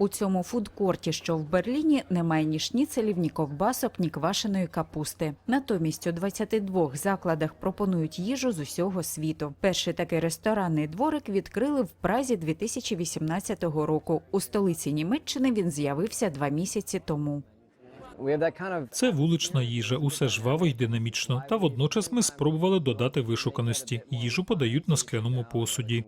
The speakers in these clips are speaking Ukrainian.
У цьому фудкорті, що в Берліні, немає ні шніцелів, ні ковбасок, ні квашеної капусти. Натомість у 22 закладах пропонують їжу з усього світу. Перший такий ресторанний дворик відкрили в Празі 2018 року. У столиці Німеччини він з'явився два місяці тому. Це вулична їжа, усе жваво й динамічно. Та водночас ми спробували додати вишуканості. Їжу подають на скляному посуді.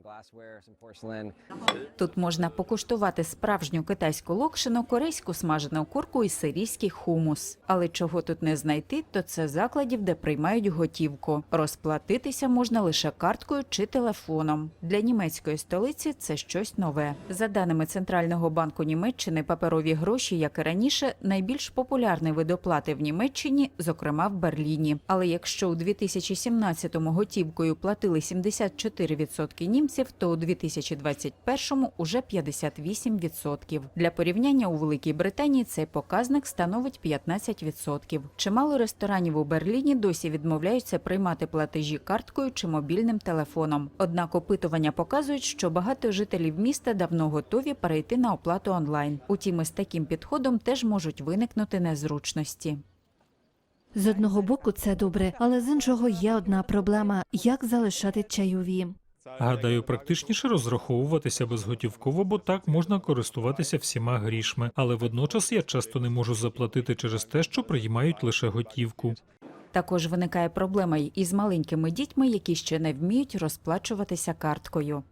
Тут можна покуштувати справжню китайську локшину, корейську смажену курку і сирійський хумус. Але чого тут не знайти, то це закладів, де приймають готівку. Розплатитися можна лише карткою чи телефоном. Для німецької столиці це щось нове. За даними Центрального банку Німеччини, паперові гроші, як і раніше, найбільш популярний вид оплати в Німеччині, зокрема в Берліні. Але якщо у 2017-му готівкою платили 74% німців, то у 2021-му уже 58%. Для порівняння у Великій Британії цей показник становить 15%. Чимало ресторанів у Берліні досі відмовляються приймати платежі карткою чи мобільним телефоном. Однак опитування показують, що багато жителів міста давно готові перейти на оплату онлайн. Утім, із таким підходом теж можуть виникнути незручності. З одного боку це добре, але з іншого є одна проблема: як залишати чайові. Гадаю, практичніше розраховуватися безготівково, бо так можна користуватися всіма грішми. Але водночас я часто не можу заплатити через те, що приймають лише готівку. Також виникає проблема й із маленькими дітьми, які ще не вміють розплачуватися карткою.